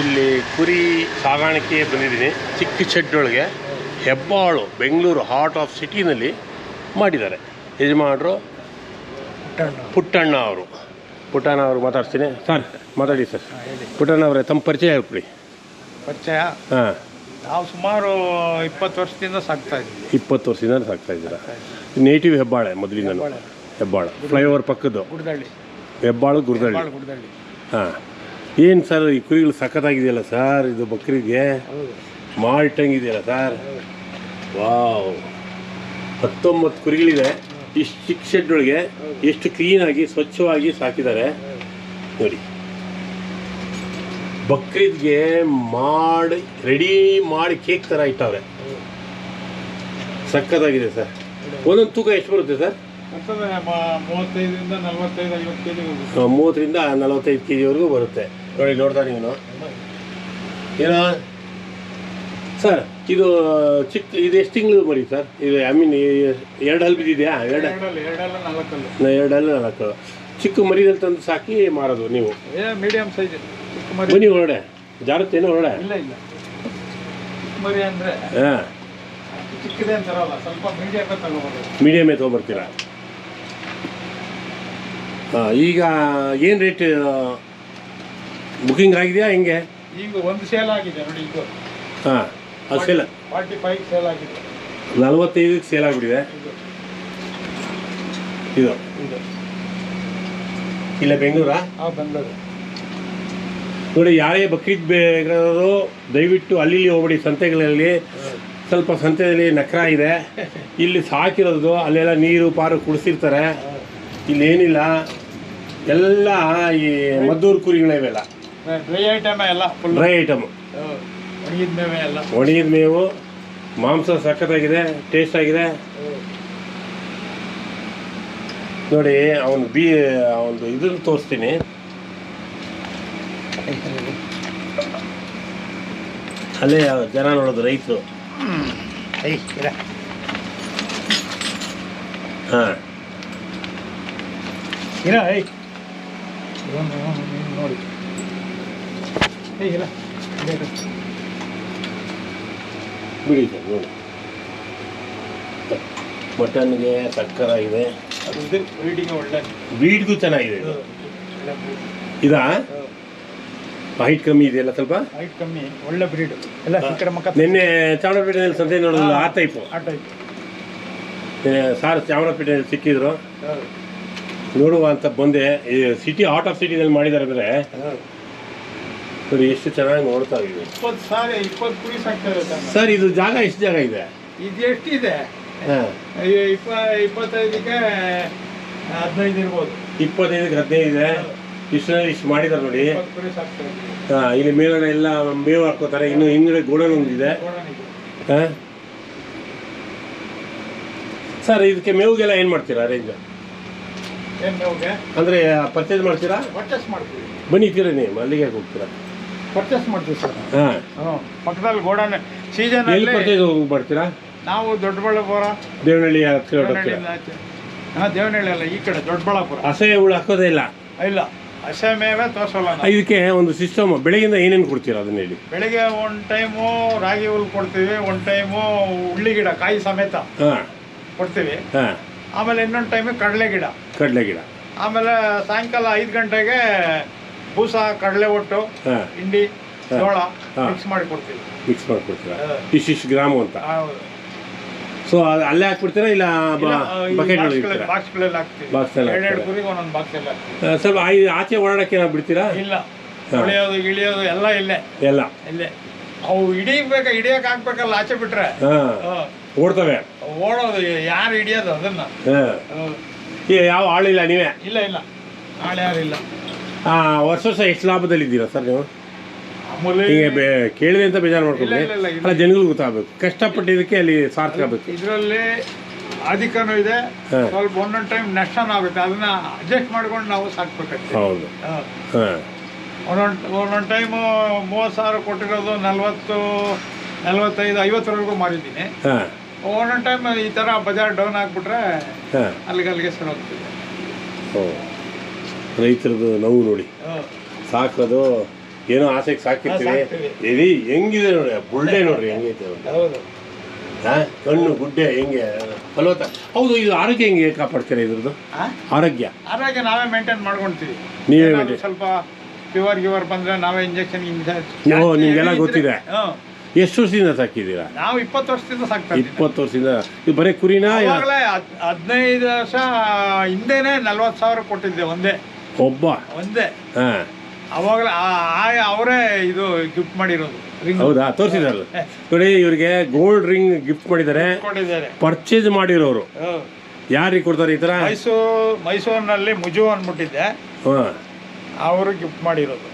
ಇಲ್ಲಿ ಕುರಿ ಸಾಗಾಣಿಕೆ ಬಂದಿದ್ದೀನಿ. ಚಿಕ್ಕ ಶೆಡ್ಡೊಳಗೆ ಹೆಬ್ಬಾಳು ಬೆಂಗಳೂರು ಹಾರ್ಟ್ ಆಫ್ ಸಿಟಿನಲ್ಲಿ ಮಾಡಿದ್ದಾರೆ. ಯಜಮಾನರು ಪುಟ್ಟಣ್ಣ. ಅವರು. ಪುಟ್ಟಣ್ಣ ಅವರು ಮಾತಾಡ್ತೀನಿ ಸರ್. ಮಾತಾಡಿ ಸರ್. ಪುಟ್ಟಣ್ಣ ಅವರೇ ತಮ್ಮ ಪರಿಚಯ ಹೇಳ್ಬಿಡಿ ಪರಿಚಯ? ಹಾಂ. ನಾವು ಸುಮಾರು ಇಪ್ಪತ್ತು ವರ್ಷದಿಂದ ಸಾಕ್ತಾ ಇದ್ದೀವಿ. ಇಪ್ಪತ್ತು ವರ್ಷದಿಂದ ಸಾಕ್ತಾ ಇದ್ದೀರಾ? ನೇಟಿವ್ ಹೆಬ್ಬಾಳೆ ಮೊದಲಿಂದ ಹೆಬ್ಬಾಳ. ಫ್ಲೈಓವರ್ ಪಕ್ಕದ್ದು. ಹೆಬ್ಬಾಳು ಗುರುದಳ್ಳಿ ಹಾಂ. ಏನು ಸರ್ ಈ ಕುರಿಗಳು ಸಖತ್ತಾಗಿದೆಯಲ್ಲ ಸರ್ ಇದು ಬಕ್ರಿಗೆ? ಮಾಲ್ಟಂಗಿದೆಯಲ್ಲ ಸರ್? ವಾವ್. ಹತ್ತೊಂಬತ್ತು ಕುರಿಗಳಿದೆ. ಇಷ್ಟು ಚಿಕ್ಕ ಶೆಡ್ಡೊಳಗೆ ಎಷ್ಟು ಕ್ಲೀನಾಗಿ ಸ್ವಚ್ಛವಾಗಿ ಸಾಕಿದ್ದಾರೆ. ನೋಡಿ. ಬಕ್ರೀದ್ಗೆ ಮಾಡಿ ರೆಡಿ ಮಾಡಿ ಕೇಕ್ ಥರ ಇಟ್ಟವ್ರೆ. ಸಖತ್ತಾಗಿದೆ ಸರ್. ಒಂದೊಂದು ತೂಕ ಎಷ್ಟು ಬರುತ್ತೆ ಸರ್? ಮೂವತ್ತೈದರಿಂದ ನಲವತ್ತೈದು ಐವತ್ತು ಮೂವತ್ತರಿಂದ ನಲವತ್ತೈದು ಕೆ ಜಿವರೆಗೂ ಬರುತ್ತೆ. ನೋಡಿ ನೋಡ್ತಾ ನೀನು. ಏನೋ ಸರ್ ಇದು ಚಿಕ್ಕ ಇದು ಎಷ್ಟು ತಿಂಗಳು ಮರಿ ಸರ್? ಇದು ಐ ಮೀನ್ ಎರಡು ಹಲ್ ಬಿದ್ದಿದೆಯಾ? ಎರಡು ಎರಡು ಹಲ್ಲು ನಾಲ್ಕು. ಚಿಕ್ಕ ಮರಿದಲ್ಲಿ ತಂದು ಸಾಕಿ ಮಾರೋದು ನೀವು? ಮೀಡಿಯಂ ಸೈಜ್ ಬನ್ನಿ ಹೊರಡೆ ಜಾರುತ್ತೇನೋ ಹೊರಡೆ ಇಲ್ಲ ಇಲ್ಲ. ಮರಿ ಅಂದರೆ ಹಾಂ. ಚಿಕ್ಕದೇ ಅಂತಾರಲ್ಲ ಸ್ವಲ್ಪ ಮೀಡಿಯಂ ತಗೋಬೋದು. ಮೀಡಿಯಮೇ ತೊಗೊಬರ್ತೀರಾ? ಹಾಂ ಈಗ ಏನು ರೇಟ್ ಬುಕಿಂಗ್ ಆಗಿದೆಯಾ? ಹೆಂಗೆ? ಈಗ ಒಂದು ಸೇಲ್ ಆಗಿದೆ ನೋಡಿ ಇದು ಹಾಂ ಅದು ಸೇಲ್ ಫಾರ್ಟಿ ಫೈವ್ ಸೇಲ್ ಆಗಿದೆ. ನಲ್ವತ್ತೈದಕ್ಕೆ ಸೇಲ್ ಆಗಿಬಿಟ್ಟಿದೆ. ಇದು. ಇಲ್ಲ ಬೆಂಗಳೂರಾ? ಬೆಂಗಳೂರು. ನೋಡಿ ಯಾರೇ ಬಕ್ರೀದ್ ಬೇಕಾದರೂ ದಯವಿಟ್ಟು ಅಲ್ಲಿ ಹೋಗ್ಬಿಡಿ ಸಂತೆಗಳಲ್ಲಿ. ಸ್ವಲ್ಪ ಸಂತೆಯಲ್ಲಿ ನಕ್ರ ಇದೆ. ಇಲ್ಲಿ ಸಾಕಿರೋದು ಅಲ್ಲೆಲ್ಲ ನೀರು ಪಾರು ಕುಡಿಸಿರ್ತಾರೆ. ಇಲ್ಲೇನಿಲ್ಲ. ಎಲ್ಲ ಈ ಮದ್ದೂರು ಕುರಿಗಳಿವೆಲ್ಲ ಡ್ರೈ ಐಟಮ್ ಎಲ್ಲ ಫುಲ್ ಡ್ರೈ ಐಟಮ್ ಒಣಗಿದ ಮೇವೆ ಎಲ್ಲ. ಒಣಗಿದ ಮೇವು ಮಾಂಸ ಸಖತ್ತಾಗಿದೆ ಟೇಸ್ಟ್ ಆಗಿದೆ. ನೋಡಿ ಅವನು ಬಿ ಒಂದು ಇದನ್ನು ತೋರಿಸ್ತೀನಿ. ಅಲ್ಲೇ ಜನ ನೋಡೋದು ರೈತರು. ಐ ಹಾಂ. ಇರ ಐ ಇವನು ನೋಡಿ. ಇದೆ. ಬಿಡಿ ಸರ್ ನೋಡಿ. ಮಟನ್ಗೆ ಸಕ್ಕರಾಗಿದೆ ಬ್ರೀಡಿಂಗ್ ಒಳ್ಳೆ ಬೀಡ್ಗೂ ಚೆನ್ನಾಗಿದೆ ಇದು. ಇದಾ? ಹೈಟ್ ಕಮ್ಮಿ ಇದೆಯಲ್ಲ ಸ್ವಲ್ಪ? ಹೈಟ್ ಕಮ್ಮಿ ಒಳ್ಳೆ ಬ್ರೀಡ್ ಎಲ್ಲ ನಿನ್ನೆ ಚಾಮರಾಜಪೇಟೆಯಲ್ಲಿ ಸಂತೆ ನೋಡಿದ್ರು? ಆ ಟೈಪು ಆ ಟೈಪ್ ಸಾರ್ ಚಾಮರಾಜಪೇಟೆಯಲ್ಲಿ ಸಿಕ್ಕಿದ್ರು. ನೋಡುವ ಅಂತ ಬಂದೆ. ಈ ಸಿಟಿ ಔಟ್ ಆಫ್ ಸಿಟಿನಲ್ಲಿ ಮಾಡಿದ್ದಾರೆ ಅಂದರೆ ನೋಡಿ ಎಷ್ಟು ಚೆನ್ನಾಗಿ ನೋಡ್ತಾ ಇದ್ದೀವಿ. ಇಪ್ಪತ್ತು ಸಾವಿರ ಇಪ್ಪತ್ತು ಕುರಿ ಸಾಕ್ತಾ ಇರುತ್ತೆ ಸರ್ ಇದು ಜಾಗ ಎಷ್ಟು ಜಾಗ ಇದೆ? ಇದು ಎಷ್ಟಿದೆ? ಇಪ್ಪ ಇಪ್ಪತ್ತೈದಕ್ಕೆ ಹದಿನೈದು ಇರ್ಬೋದು. ಇಪ್ಪತ್ತೈದಕ್ಕೆ ಹದಿನೈದು ಇದೆ. ಇಷ್ಟು ಇಷ್ಟು ಮಾಡಿದ್ದಾರೆ ನೋಡಿ. ಹಾಂ ಇಲ್ಲಿ ಮೇಲ್ಗಡೆ ಎಲ್ಲ ಮೇವು ಹಾಕೋತಾರೆ ಇನ್ನು ಹಿಂದ್ಗಡೆ ಗೋಡನ್ ಒಂದಿದೆ. ಹಾಂ. ಸರ್ ಇದಕ್ಕೆ ಮೇವುಗೆಲ್ಲ ಏನು ಮಾಡ್ತೀರಾ ಅರೇಂಜ್ ಏನ್ ಮೇವ್ಗೆ? ಅಂದರೆ ಪರ್ಚೇಸ್ ಮಾಡ್ತೀರಾ? ಪರ್ಚೇಸ್ ಮಾಡ್ತೀವಿ. ಬನ್ನಿ ತೀರ ನೀವು ಅಲ್ಲಿಗೆ ಹೋಗ್ತೀರಾ. ಪರ್ಚೇಸ್ ಮಾಡ್ತೀವಿ ಸರ್. ಹಾಂ. ಹ್ಞೂ ಪಕ್ಕದಲ್ಲಿ ಗೋಡನ್ ಸೀಸನ್ ಎಲ್ಲಿ ಪರ್ಚೇಸ್ ಹೋಗಿ ಮಾಡ್ತೀರಾ ನಾವು ದೊಡ್ಡಬಳ್ಳಾಪುರ. ದೇವನಹಳ್ಳಿ ದೇವನಹಳ್ಳಿಯಿಂದ ಆಚೆ. ಹಾಂ ದೇವನಹಳ್ಳಿ ಅಲ್ಲ ಈ ಕಡೆ ದೊಡ್ಡಬಳ್ಳಾಪುರ. ಅಸಹ್ಯ ಹುಳು ಹಾಕೋದೇ ಇಲ್ಲ? ಇಲ್ಲ. ಹಸೆ ಮೇವೆ ತೋರಿಸಲ್ಲ ನಾವು. ಇದಕ್ಕೆ ಒಂದು ಸಿಸ್ಟಮ್ ಬೆಳಗಿಂದ ಏನೇನು ಕೊಡ್ತೀರಾ ಅದನ್ನ ಹೇಳಿ? ಬೆಳಿಗ್ಗೆ ಒನ್ ಟೈಮು ರಾಗಿ ಹುಲ್ ಕೊಡ್ತೀವಿ ಒನ್ ಟೈಮು ಹುಳ್ಳಿ ಗಿಡ ಕಾಯಿ ಸಮೇತ ಹಾಂ. ಕೊಡ್ತೀವಿ. ಹಾಂ. ಆಮೇಲೆ ಇನ್ನೊಂದು ಟೈಮ್ ಕಡಲೆ ಗಿಡ. ಕಡಲೆ ಗಿಡ. ಆಮೇಲೆ ಸಾಯಂಕಾಲ ಐದು ಗಂಟೆಗೆ ಬೂಸ ಕಡಲೆ ಒಟ್ಟು ಹಿಂಡಿ ಜೋಳ. ಮಿಕ್ಸ್ ಮಾಡಿ ಕೊಡ್ತೀವಿ. ಮಿಕ್ಸ್ ಮಾಡಿಕೊಡ್ತೀರಾ ಹಾ. ಇಷ್ಟಿಷ್ಟು ಗ್ರಾಮು ಅಂತ. ಸೊ ಅಲ್ಲೇ ಹಾಕ್ಬಿಡ್ತೀರಾ ಇಲ್ಲ ಇಲ್ಲ, ಬಕೆಟ್ ಹಾಕ್ತೀವಿ. ಸ್ವಲ್ಪ ಆಚೆ ಓಡಾಡಕ್ಕೆ ಏನಾದ್ರು ಬಿಡ್ತೀರಾ? ಇಲ್ಲ. ಹಾ. ತೊಳೆಯೋದು ಇಳಿಯೋದು ಎಲ್ಲ ಇಲ್ಲೇ. ಎಲ್ಲ. ಇಲ್ಲೇ. ಅವು ಹಿಡಿಬೇಕ ಹಿಡಿಯಕ್ ಹಾಕ್ಬೇಕಲ್ಲ ಆಚೆ ಬಿಟ್ರೆ. ಓಡ್ತವೆ. ಓಡೋದು ಯಾರು ಹಿಡಿಯೋದು ಅದನ್ನ. ಯಾವ ಆಳಿಲ್ಲ ನೀವೇ? ಇಲ್ಲ ಇಲ್ಲ. ನಾಳೆ ಯಾರಿಲ್ಲ ಆ, ವರ್ಷ ವರ್ಷ ಎಷ್ಟು ಲಾಭದಲ್ಲಿದ್ದೀರಾ ಸರ್ ನೀವು? ಮಾಮೂಲಿ ಹಿಂಗೆ ಬೇ ಕೇಳಿದೆ ಅಂತ ಬೇಜಾರು ಮಾಡ್ಕೊಂಡ್ರಿ ಇಲ್ಲ, ಇಲ್ಲ, ಇಲ್ಲ. ಅಲ್ಲ ಜನಗಳು ಗೊತ್ತಾಗಬೇಕು. ಕಷ್ಟಪಟ್ಟಿದ್ದಕ್ಕೆ ಅಲ್ಲಿ ಸಾರ್ಥಕ ಆಗಬೇಕು. ಇದರಲ್ಲಿ ಅಧಿಕನೂ ಇದೆ. ಹಾ. ಸ್ವಲ್ಪ ಒಂದೊಂದು ಟೈಮ್ ನಷ್ಟನೂ ಆಗುತ್ತೆ. ಅದನ್ನ ಅಡ್ಜಸ್ಟ್ ಮಾಡ್ಕೊಂಡು ನಾವು ಸಾಕ್ಬೇಕಾಗ್ತದೆ. ಹೌದು. ಹಾ. ಹಾಂ. ಒಂದೊಂದು ಒಂದೊಂದು ಟೈಮು ಮೂವತ್ತು ಸಾವಿರ ಕೊಟ್ಟಿರೋದು ನಲ್ವತ್ತು ನಲ್ವತ್ತೈದು ಐವತ್ತರವರೆಗೂ ಮಾಡಿದ್ದೀನಿ ಹಾಂ. ಒಂದೊಂದು ಟೈಮ್ ಈ ಥರ ಬಜಾರ್ ಡೌನ್ ಆಗಿಬಿಟ್ರೆ ಹಾಂ. ಅಲ್ಲಿಗೆ ಅಲ್ಲಿಗೆ ಸರ್ ಹೋಗ್ತಿದೆ. ಓ ರೈತರದ್ದು ನೋವು ನೋಡಿ. ಸಾಕೋದು ಏನೋ ಆಸೆಗೆ ಸಾಕಿರ್ತೀವಿ. ಎಲ್ಲಿ ಹೆಂಗಿದೆ ನೋಡ್ರಿ ಬುಳ್ಳೆ ನೋಡ್ರಿ ಹೆಂಗೈತೆ ಹಾ ಕಣ್ಣು ಗುಡ್ಡೆ ಹೆಂಗೆ ಫಲವತ್ತ? ಹೌದು ಇದು ಆರೋಗ್ಯ ಹೆಂಗೆ ಕಾಪಾಡ್ತೀರಾ ಇದ್ರದ್ದು? ಆರೋಗ್ಯ. ಆರೋಗ್ಯ ನಾವೇ ಮೇಂಟೈನ್ ಮಾಡ್ಕೊಳ್ತೀವಿ ನೀವೇ ಸ್ವಲ್ಪ ಫೀವರ್ ಗಿವರ್ ಬಂದ್ರೆ ನಾವೇ ಇಂಜೆಕ್ಷನ್ ಓ, ನಿಮ್ಗೆಲ್ಲ ಗೊತ್ತಿದೆ. ಎಷ್ಟು ವರ್ಷದಿಂದ ಸಾಕಿದ್ದೀರಾ? ನಾವು ಇಪ್ಪತ್ತು ವರ್ಷದಿಂದ ಸಾಕ್ತಾ ಇಪ್ಪತ್ತು ವರ್ಷದಿಂದ. ಇದು ಬರೀ ಕುರಿನಾ ಹದಿನೈದು ವರ್ಷ ಹಿಂದೆನೆ ನಲ್ವತ್ತು ಸಾವಿರ ಕೊಟ್ಟಿದ್ದೆ ಒಂದೇ. ಒಬ್ಬ. ಒಂದೇ. ಹಾ. ಅವಾಗಲೇ ಅವರೇ ಇದು ಗಿಫ್ಟ್ ಮಾಡಿರೋದು. ರಿಂಗ್ ಹೌದಾ? ತೋರಿಸಿದ್ರಲ್ಲ. ನೋಡಿ ಇವರಿಗೆ ಗೋಲ್ಡ್ ರಿಂಗ್ ಗಿಫ್ಟ್ ಮಾಡಿದ್ದಾರೆ. ಕೊಟ್ಟಿದ್ದಾರೆ. ಪರ್ಚೇಸ್ ಮಾಡಿರೋರು. ಯಾರಿಗೆ ಕೊಡ್ತಾರೆ ಈ ಥರ? ಮೈಸೂರು ಮೈಸೂರಿನಲ್ಲಿ ಮುಜು ಅಂದ್ಬಿಟ್ಟಿದ್ದೆ. ಹಾಂ. ಅವರು ಗಿಫ್ಟ್ ಮಾಡಿರೋದು.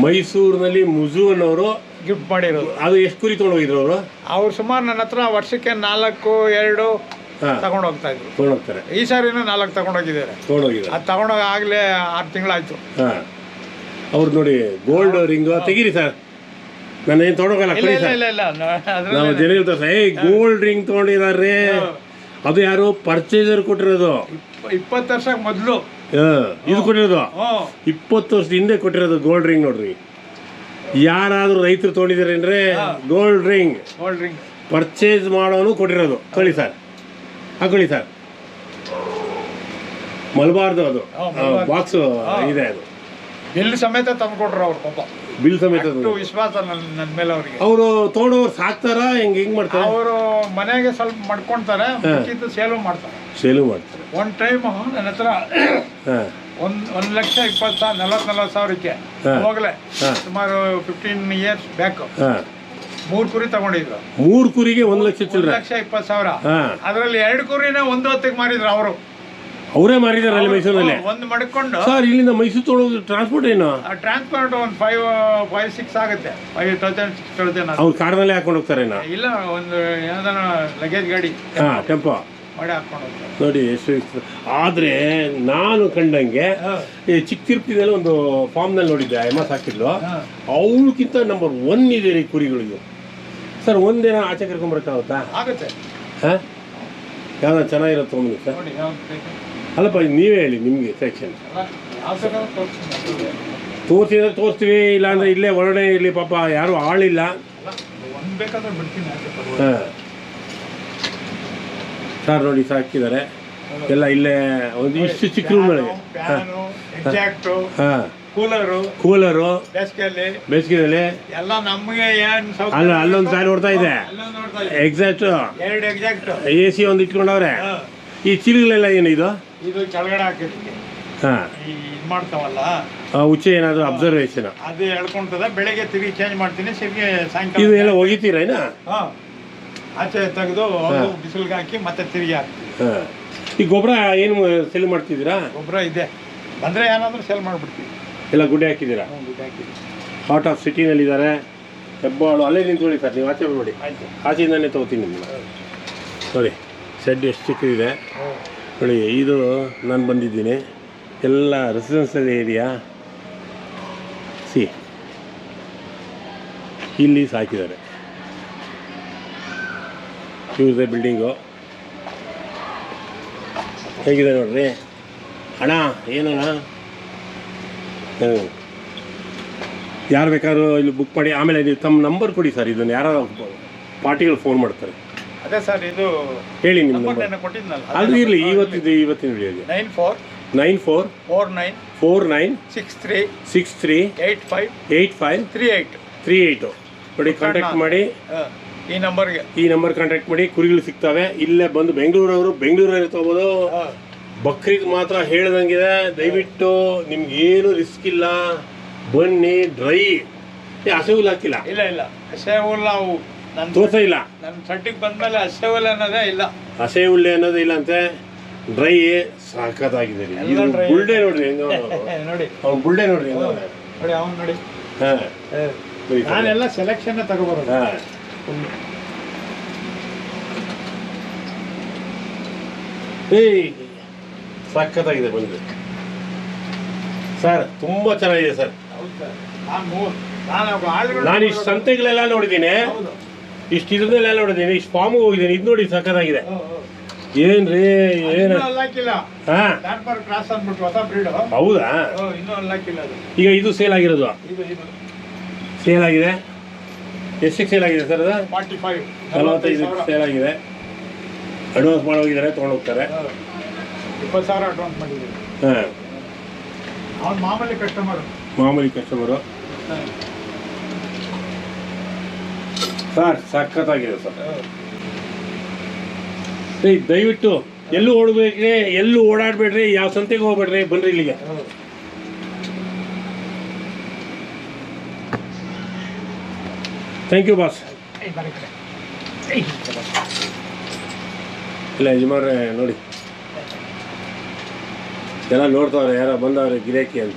ಮೈಸೂರಿನಲ್ಲಿ ಮುಜು ಅನ್ನೋರು ಗಿಫ್ಟ್ ಮಾಡಿರೋದು. ಅದು ಎಷ್ಟು ಕುರಿ ತೊಗೊಂಡೋಗಿದ್ರು ಅವರು? ಅವ್ರು ಸುಮಾರು ನನ್ನ ಹತ್ರ ವರ್ಷಕ್ಕೆ ನಾಲ್ಕು ಎರಡು ತಗೊಂಡು ಹೋಗ್ತಾ ಇದ್ರು. ತೊಗೊಂಡೋಗ್ತಾರೆ. ಈ ಸಾರಿ ನಾಲ್ಕು ತಗೊಂಡೋಗಿದ್ದಾರೆ. ತೊಗೊಂಡೋಗಿದ್ದಾರೆ. ಅದು ತಗೊಂಡೋಗ ಆಗ್ಲೇ ಆರು ತಿಂಗಳಾಯ್ತು. ಹಾಂ. ಅವ್ರು ನೋಡಿ ಗೋಲ್ಡ್ ರಿಂಗ್ ತೆಗೀರಿ ಸರ್. ನಾನು ಏನು ತೊಗೊಂಡೋಗಲ್ಲ ಇಲ್ಲ ಕೊಡಿ ಇಲ್ಲ ಸರ್. ಇಲ್ಲ ಇಲ್ಲ. ನ- ನಾವು ಜನ ಹೇಳ್ತಾರೆ ಗೋಲ್ಡ್ ರಿಂಗ್ ತೊಗೊಂಡಿದ್ದಾರೆ ಅದು ಯಾರು ಪರ್ಚೇಸರ್ ಕೊಟ್ಟಿರೋದು. ಇಪ್ಪ- ಇಪ್ಪತ್ತು ವರ್ಷ ಮೊದಲು. ಹಾಂ. ಇದು ಕೊಟ್ಟಿರೋದು? ಹ್ಞೂ ಇಪ್ಪತ್ತು ವರ್ಷ ಹಿಂದೆ ಕೊಟ್ಟಿರೋದು ಗೋಲ್ಡ್ ರಿಂಗ್ ನೋಡ್ರಿ. ಯಾರಾದರೂ ರೈತರು ತೊಗೊಂಡಿದ್ದಾರೆ gold ring gold ring purchase ಮಾಡೋನು ಕೊಟ್ಟಿರೋದು. ಕಳಿ ಸರ್. ಹಾಕೊಳ್ಳಿ ಸರ್ ಮಲಬಾರ್ದು. ಅದು ಬಾಕ್ಸ್ ಇದೆ ಅದು. ಬಿಲ್ ಸಮೇತ ತಂದ್ಕೊಟ್ರು ಅವ್ರ ಪಾಪ. ಬಿಲ್ ಸಮೇತ ಅಷ್ಟು ವಿಶ್ವಾಸ ನನ್ನ ನನ್ನ ಮೇಲೆ ಅವರಿಗೆ. ಅವರು ತೋಡೋರು ಸಾಕ್ತಾರ? ಹೆಂಗ್ ಹೆಂಗ್ ಮಾಡ್ತಾರೆ? ಅವರು ಮನೆಗೆ ಸ್ವಲ್ಪ ಮಾಡ್ಕೊಂತಾರೆ ಮಿಕ್ಕಿದ್ದು ಸೇಲು ಮಾಡ್ತಾರೆ. ಸೇಲು ಮಾಡ್ತಾರೆ. ಒನ್ ಟೈಮ್ ನನ್ನ ಹತ್ರ ಒಂದ್ ಒಂದ್ ಲಕ್ಷ ಇಪ್ಪತ್ತು ಸಾವಿರ ನಲವತ್ತು ನಲವತ್ತು ಸಾವಿರಕ್ಕೆ ಹೋಗ್ಲೆ ಸುಮಾರು ಫಿಫ್ಟೀನ್ ಇಯರ್ಸ್ ಬ್ಯಾಕ್ ಮೂರು ಕುರಿ ತಗೊಂಡಿದ್ರು. ಮೂರು ಕುರಿಗೆ ಒಂದು ಲಕ್ಷ ಚಿಲ್ಲರೆ. ಲಕ್ಷ ಇಪ್ಪತ್ತು ಸಾವಿರ. ಹಾಂ. ಅದರಲ್ಲಿ ಎರಡು ಕುರಿನ ಒಂದು ಹೊತ್ತಿಗೆ ಮಾರಿದ್ರು ಅವರು. ಅವರೇ ಮಾರಿದ್ದಾರೆ ಅಲ್ಲಿ ಮೈಸೂರಲ್ಲಿ? ಒಂದು ಮಡ್ಕೊಂಡು ಸರ್ ಇಲ್ಲಿಂದ ಮೈಸೂರು ತೊಗೊಳೋದು ಟ್ರಾನ್ಸ್ಪೋರ್ಟ್ ಏನು? ಟ್ರಾನ್ಸ್ಪೋರ್ಟ್ ಒಂದು ಫೈವ್ ಫೈವ್ ಸಿಕ್ಸ್ ಆಗುತ್ತೆ. ಫೈವ್ ತೌಸಂಡ್ ಸಿಕ್ಸ್ ತೌಸಂಡ್ ಅವ್ರು ಕಾರ್ನಲ್ಲೇ ಹಾಕೊಂಡು ಹೋಗ್ತಾರೇನೋ ಇಲ್ಲ ಒಂದು ಯಾವ್ದಾನ ಲಗೇಜ್ ಗಾಡಿ. ಹಾಂ ಟೆಂಪೋ. ಮಾಡಿ ಹಾಕೊಂಡು ಹೋಗ್ತಾರೆ. ನೋಡಿ ಎಷ್ಟು ಆದರೆ ನಾನು ಕಂಡಂಗೆ ಈ ಚಿಕ್ಕ ತಿರುಪತಿನಲ್ಲಿ ಒಂದು ಫಾರ್ಮ್ನಲ್ಲಿ ನೋಡಿದ್ದೆ ಎಂ ಎಸ್ ಹಾಕಿದ್ಲು ಅವಳಕ್ಕಿಂತ ನಂಬರ್ ಒನ್ ಇದೆ ರೀ ಕುರಿಗಳಿಗೆ. ಸರ್ ಒಂದೇನ ಆಚೆ ಕರ್ಕೊಂಬರಕ್ಕಾಗುತ್ತಾ ಆಗುತ್ತೆ. ಹಾಂ? ಯಾವ್ದು ಚೆನ್ನಾಗಿರೋ ತೊಗೊಂಬಂದು ಸರ್. ನೋಡಿ ಯಾವ್ದು ಬೇಕು? ಅಲ್ಲಪ್ಪ ನೀವೇ ಹೇಳಿ ನಿಮಗೆ ಸೆಕ್ಷನ್ ಯಾವ ತೋರಿಸ್ತೀನಿ ತೋರಿಸಿದ್ರೆ ತೋರಿಸ್ತೀವಿ ಇಲ್ಲಾಂದ್ರೆ ಇಲ್ಲೇ ಒಳಗಡೆ ಇರಲಿ ಪಾಪ ಯಾರೂ ಆಳಿಲ್ಲ. ಒಂದು ಬೇಕಾದ್ರೆ ಬಿಡ್ತೀನಿ ಆಚೆ ಪರವಾಗಿಲ್ಲ. ಹಾಂ. ಸರ್ ನೋಡಿ ಸಾಕಿದ್ದಾರೆ ಎಲ್ಲ ಇಲ್ಲೇ ಒಂದು ಇಷ್ಟು ಚಿಕ್ಕ ರೂಮ್ಗಳಿಗೆ ಫ್ಯಾನು ಎಕ್ಸಾಕ್ಟು ಹಾಂ. ಕೂಲರು. ಕೂಲರು. ಬೇಸಿಗೆಯಲ್ಲಿ. ಬೇಸಿಗೆಯಲ್ಲಿ ಎಲ್ಲ ನಮಗೆ ಏನ್ ಸೌಕರ್ಯ ಅಲ್ಲ ಅಲ್ಲೊಂದು ಫ್ಯಾನ್ ಓಡ್ತಾ ಇದೆ. ಅಲ್ಲೊಂದು ನೋಡ್ತಾ ಇದೆ. ಎಕ್ಸಾಕ್ಟ್ ಎರಡು ಎಕ್ಸಾಕ್ಟ್ ಎ ಸಿ ಒಂದು ಇಟ್ಕೊಂಡವ್ರೆ. ಈ ಚಿಲ್ಗಳೆಲ್ಲ ಏನು ಇದು? ಇದು ಕೆಳಗಡೆ ಹಾಕಿದ್ವಿ ಹಾಂ. ಈ ಇದು ಮಾಡ್ತಾವಲ್ಲ? ಉಚ್ಚೆ ಏನಾದರೂ ಅಬ್ಸರ್ವೇಷನ್ ಅದು ಎಳ್ಕೊಂತದ ಬೆಳಗ್ಗೆ ತಿರುಗಿ ಚೇಂಜ್ ಮಾಡ್ತೀನಿ ತಿರುಗಿ ಇದು ಸಾಯಂಕಾಲ ಎಲ್ಲ ಒಗಿತೀರಾ ಏನ ಹಾ. ಆಚೆ ತೆಗೆದು ಬಿಸಿಲಿಗೆ ಹಾಕಿ ಮತ್ತೆ ತಿರುಗಿ ಹಾಕ್ತೀವಿ ಹಾಂ. ಈ ಗೊಬ್ಬರ ಏನು ಸೆಲ್ ಮಾಡ್ತಿದ್ದೀರಾ? ಗೊಬ್ಬರ ಇದೆ. ಬಂದ್ರೆ ಏನಾದ್ರೂ ಸೇಲ್ ಮಾಡ್ಬಿಡ್ತೀವಿ. ಎಲ್ಲ ಗುಡ್ಡೆ ಹಾಕಿದ್ದೀರಾ? ಔಟ್ ಆಫ್ ಸಿಟಿನಲ್ಲಿ ಇದ್ದಾರೆ ಆಫ್ ಸಿಟಿನಲ್ಲಿದ್ದಾರೆ ಹೆಬ್ಬಾಳು ಅಲ್ಲೇ ನಿಂತ್ಕೊಳ್ಳಿ ಸರ್ ನೀವು ಆಚೆ ನೋಡಿ ಕಾಸಿಯಿಂದಾನೆ ತಗೋತೀನಿ ನಿಮ್ಮ ನಿಮ್ಮನ್ನ ನೋಡಿ ಶೆಡ್ ಎಷ್ಟು ಚಿಕ್ಕದಿದೆ? ನೋಡಿ ಇದು ನಾನು ಬಂದಿದ್ದೀನಿ. ಎಲ್ಲ ರೆಸಿಡೆನ್ಷಿಯಲ್ ಏರಿಯಾ ಸಿ. ಇಲ್ಲಿ ಸಾಕಿದ್ದಾರೆ. ಇವ್ರದೇ ಬಿಲ್ಡಿಂಗು ಹೇಗಿದೆ ನೋಡ್ರಿ? ಅಣ್ಣ ಏನಣ್ಣ? ಯಾರು ಬೇಕಾದ್ರೂ ಇಲ್ಲಿ ಬುಕ್ ಮಾಡಿ ಆಮೇಲೆ ನೀವು ತಮ್ಮ ನಂಬರ್ ಕೊಡಿ ಸರ್ ಇದನ್ನು ಯಾರು ಪಾರ್ಟಿಗಳು ಫೋನ್ ಮಾಡ್ತಾರೆ. ಅದೇ ಸರ್ ಇದು ಹೇಳಿ ನಿಮ್ಮ ನಂಬರ್ ನಂಬರ್ ಕೊಟ್ಟಿದ್ನಲ್ಲ ಅದು ಇರಲಿ ಇವತ್ತಿದ್ದು ಇವತ್ತಿನ ವಿಡಿಯೋಗೆ nine four nine four four nine four nine six three six three eight five eight five three eight three eight ನೋಡಿ ಕಾಂಟ್ಯಾಕ್ಟ್ ಮಾಡಿ. ಈ ನಂಬರ್ಗೆ ಈ ನಂಬರ್ ಕಾಂಟ್ಯಾಕ್ಟ್ ಮಾಡಿ ಕುರಿಗಳು ಸಿಗ್ತವೆ. ಇಲ್ಲೇ ಬಂದು ಬೆಂಗಳೂರವರು ಬೆಂಗಳೂರಲ್ಲಿ ತೊಗೋಬೋದು. ಬಕ್ರೀದ್ ಮಾತ್ರ ಹೇಳ್ದಂಗಿದೆ. ದಯವಿಟ್ಟು ನಿಮ್ಗೆ ಏನು ರಿಸ್ಕ್ ಇಲ್ಲ. ಬನ್ನಿ ಡ್ರೈ ಹಸೆ ಹುಲ್ಲು ಹಾಕಿಲ್ಲ? ಇಲ್ಲ ಇಲ್ಲ. ಹಸೆಹುಲ್ಲ ಅವು. ನನ್ನ ತೋರ್ಸ ಇಲ್ಲ? ನನ್ನ ಸಟ್ಟಿಗೆ ಬಂದ್ಮೇಲೆ ಹಸೆಹುಲ್ಲ ಅನ್ನೋದೇ ಇಲ್ಲ. ಹಸೆ ಹುಲ್ಲೆ ಅನ್ನೋದು ಇಲ್ಲ ಅಂತೆ. ಡ್ರೈ ಸಾಕತ್ತಾಗಿದೆ ರೀ. ಎಲ್ಲ dry. ಬುಲ್ಡೆ ನೋಡ್ರಿ ಹೆಂಗ. ನೋಡಿ. ಅವ್ನು ಬುಲ್ಡೆ ನೋಡ್ರಿ ಹೆಂಗ. ನೋಡಿ ಅವ್ನು ನೋಡಿ. ಹಾಂ. ನಾನೆಲ್ಲ ಸೆಲೆಕ್ಷನ್ ತಗೋಬರೋದು. ಹಾಂ. ಏಯ್ ಸಖತ್ತಾಗಿದೆ ಬಂದು. ಸರ್ ತುಂಬ ಚೆನ್ನಾಗಿದೆ ಸರ್. ನಾನು ಇಷ್ಟು ಸಂತೆಗಳೆಲ್ಲ ನೋಡಿದ್ದೀನಿ. ಇಷ್ಟು ಇದ್ರನ್ನೆಲ್ಲ ನೋಡಿದ್ದೀನಿ ಇಷ್ಟು ಫಾರ್ಮ್ ಹೋಗಿದ್ದೀನಿ. ಇದು ನೋಡಿ ಸಖತ್ತಾಗಿದೆ. ಏನ್ರಿ ಏನು ಹೌದಾ? ಈಗ ಇದು ಸೇಲ್ ಆಗಿರೋದು? ಸೇಲ್ ಆಗಿದೆ. ಎಷ್ಟಕ್ಕೆ ಸೇಲ್ ಆಗಿದೆ ಸರ್ ಅದು? ನಲವತ್ತೈದು ಸೇಲ್ ಆಗಿದೆ. ಅಡ್ವಾನ್ಸ್ ಮಾಡಿ ಹೋಗಿದ್ದಾರೆ ತೊಗೊಂಡೋಗ್ತಾರೆ ಇಪ್ಪತ್ತು ಸಾವಿರ ಅಡ್ವಾನ್ಸ್ ಮಾಡಿದ್ದೀವಿ. ಹಾಂ. ಅವ್ನು ಮಾಮೂಲಿ ಕಸ್ಟಮರ್ ಮಾಮೂಲಿ ಕಸ್ಟಮರು ಸರ್ ಸಖತ್ತಾಗಿದೆ ಸರ್. ಏಯ್ ದಯವಿಟ್ಟು ಎಲ್ಲೂ ಓಡಬೇಡ್ರಿ ಎಲ್ಲೂ ಓಡಾಡಬೇಡ್ರಿ ಯಾವ ಸಂತೆಗೆ ಹೋಗ್ಬೇಡ್ರಿ ಬನ್ರಿ ಇಲ್ಲಿಗೆ. ಥ್ಯಾಂಕ್ ಯು ಬಾಸ್ ಇಲ್ಲ ಯಜಮಾನ್ರೆ ನೋಡಿ. ಎಲ್ಲ ನೋಡ್ತಾವ್ರೆ ಯಾರೋ ಬಂದವ್ರೆ ಗಿರಾಕಿ ಅಂತ.